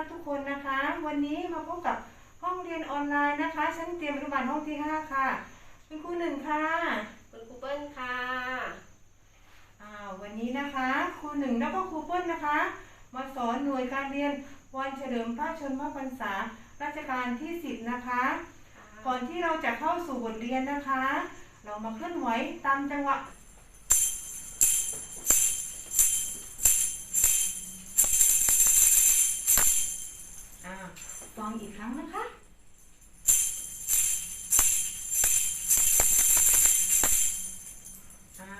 วันนี้มาพบกับห้องเรียนออนไลน์นะคะชั้นเตรียมอนุบาลห้องที่ 5 ค่ะ คุณครูหนึ่งค่ะคุณครูเปิ้ลค่ะอ่าวันนี้นะคะครูหนึ่งแล้วก็ครูเปิ้ลนะคะ มาสอนหน่วยการเรียนวันเฉลิมพระชนมพรรษารัชกาลที่ 10 นะคะ ก่อนที่เราจะเข้าสู่บทเรียนนะคะ เรามาเคลื่อนไหวตามจังหวะ ฟังอีกครั้งนะคะอ่า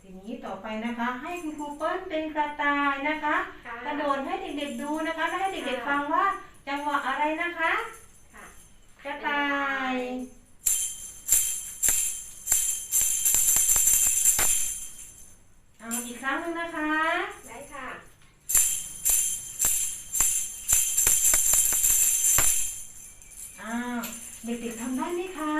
ทีนี้ต่อไปนะคะ ให้คุณครูเปิ้ลเป็นกระต่ายนะคะค่ะกระโดดให้เด็กๆดูนะคะ และให้เด็กๆฟังว่าจังหวะอะไรนะคะค่ะกระต่าย เด็กๆทำได้ไหมคะ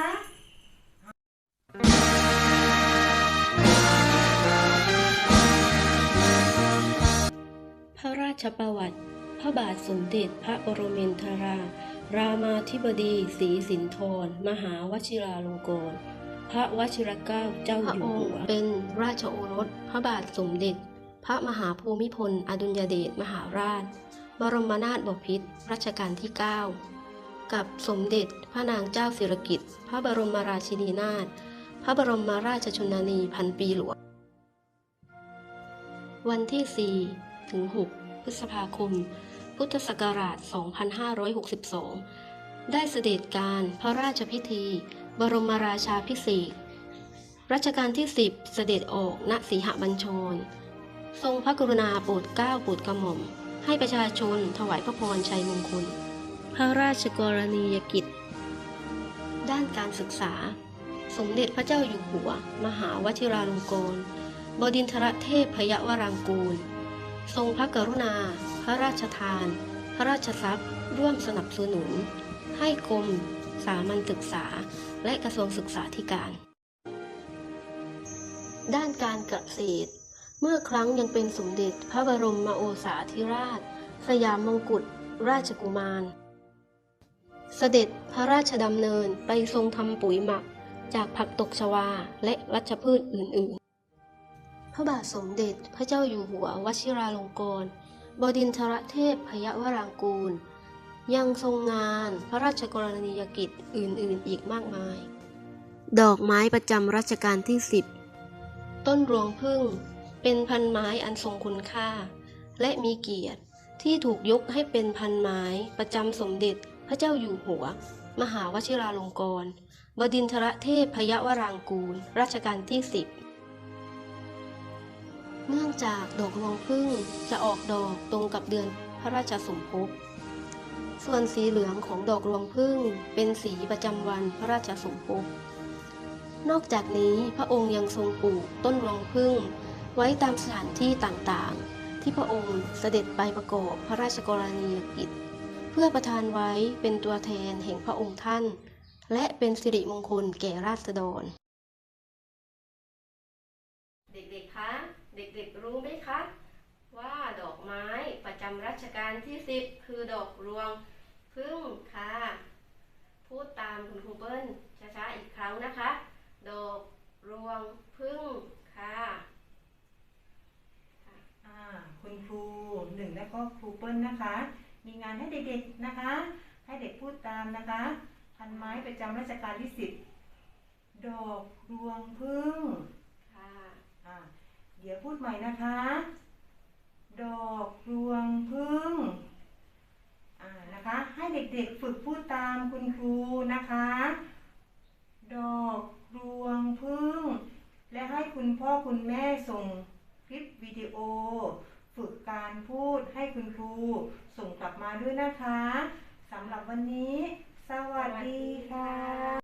พระราชประวัติ พระบาทสมเด็จพระบรมเทรา รามาธิบดีศรีสินธรมหาวชิราลงกรณพระวชิรเกล้าเจ้าอยู่หัวเป็นราชโอรส พระบาทสมเด็จ พระมหาภูมิพล อดุลยเดชมหาราช บรมนาถบพิตรรัชกาลที่ 9 กับสมเด็จพระนางเจ้าสิริกิติ์พระบรมราชินีนาถพระบรมราชชนนีพันปีหลวง วันที่ 4 ถึง 6 พฤษภาคม พุทธศักราช 2562 ได้เสด็จการพระราชพิธี บรมราชาพิเศษรัชกาลที่ 10 เสด็จออกณสีหบัญชร ทรงพระกรุณาโปรดเกล้าโปรดกระหม่อม ให้ประชาชนถวายพระพรชัยมงคล พระราชกรณียกิจ ด้านการศึกษา สมเด็จพระเจ้าอยู่หัว มหาวชิราลงกรณบดินทรเทพพยวรางกูล ทรงพระกรุณา พระราชทาน พระราชทรัพย์ ร่วมสนับสนุน ให้กรม สามัญศึกษา และกระทรวงศึกษาธิการ ด้านการเกษตร เมื่อครั้งยังเป็นสมเด็จพระบรมโอษาธิราช สยามมงกุฎราชกุมาร เสด็จพระราชดำเนินไปทรงทำปุ๋ยหมัก จากผักตกชวาและวัชพืชอื่นๆ พระบาทสมเด็จพระเจ้าอยู่หัววชิราลงกรณบดินทรเทพพยวรางกูล ยังทรงงานพระราชกรณียกิจอื่นๆอีกมากมาย ดอกไม้ประจำรัชกาลที่ 10 ต้นรวงพึ่งเป็นพันไม้อันทรงคุณค่า และมีเกียรติที่ถูกยกให้เป็นพันไม้ประจำสมเด็จ พระเจ้าอยู่หัว มหาวชิราลงกรณบดินทรเทพพยวรางกูล รัชกาลที่10เนื่องจากดอกรวงพึ่งจะออกดอกตรงกับเดือนพระราชสมภพ ส่วนสีเหลืองของดอกรวงพึ่งเป็นสีประจำวันพระราชสมภพ นอกจากนี้พระองค์ยังทรงปลูกต้นรวงพึ่ง ไว้ตามสถานที่ต่างๆ ที่พระองค์เสด็จไปประกอบพระราชกรณียกิจ เพื่อประทานไว้เป็นตัวแทนแห่งพระองค์ท่าน และเป็นสิริมงคลแก่ราษฎร เด็กๆ คะ เด็กๆ รู้ไหมคะ ว่าดอกไม้ประจำรัชกาลที่ 10 คือดอกรวงพึ่งค่ะ พูดตามคุณครูเปิ้ลช้าๆ อีกครั้งนะคะ ดอกรวงพึ่งค่ะอ่าคุณครูหนึ่งและก็ครูเปิ้ลนะคะ มีงานให้เด็กๆนะคะ ให้เด็กพูดตามนะคะ พันไม้ประจำราชการที่สิบดอกรวงพึ่งค่ะอ่าเดี๋ยวพูดใหม่นะคะ ดอกรวงพึ่งอ่านะคะ ให้เด็กๆฝึกพูดตามคุณครูนะคะ ดอกรวงพึ่ง และให้คุณพ่อคุณแม่ส่งคลิปวิดีโอฝึก การพูดให้คุณครู ส่งกลับมาด้วยนะคะสำหรับวันนี้ สวัสดีค่ะ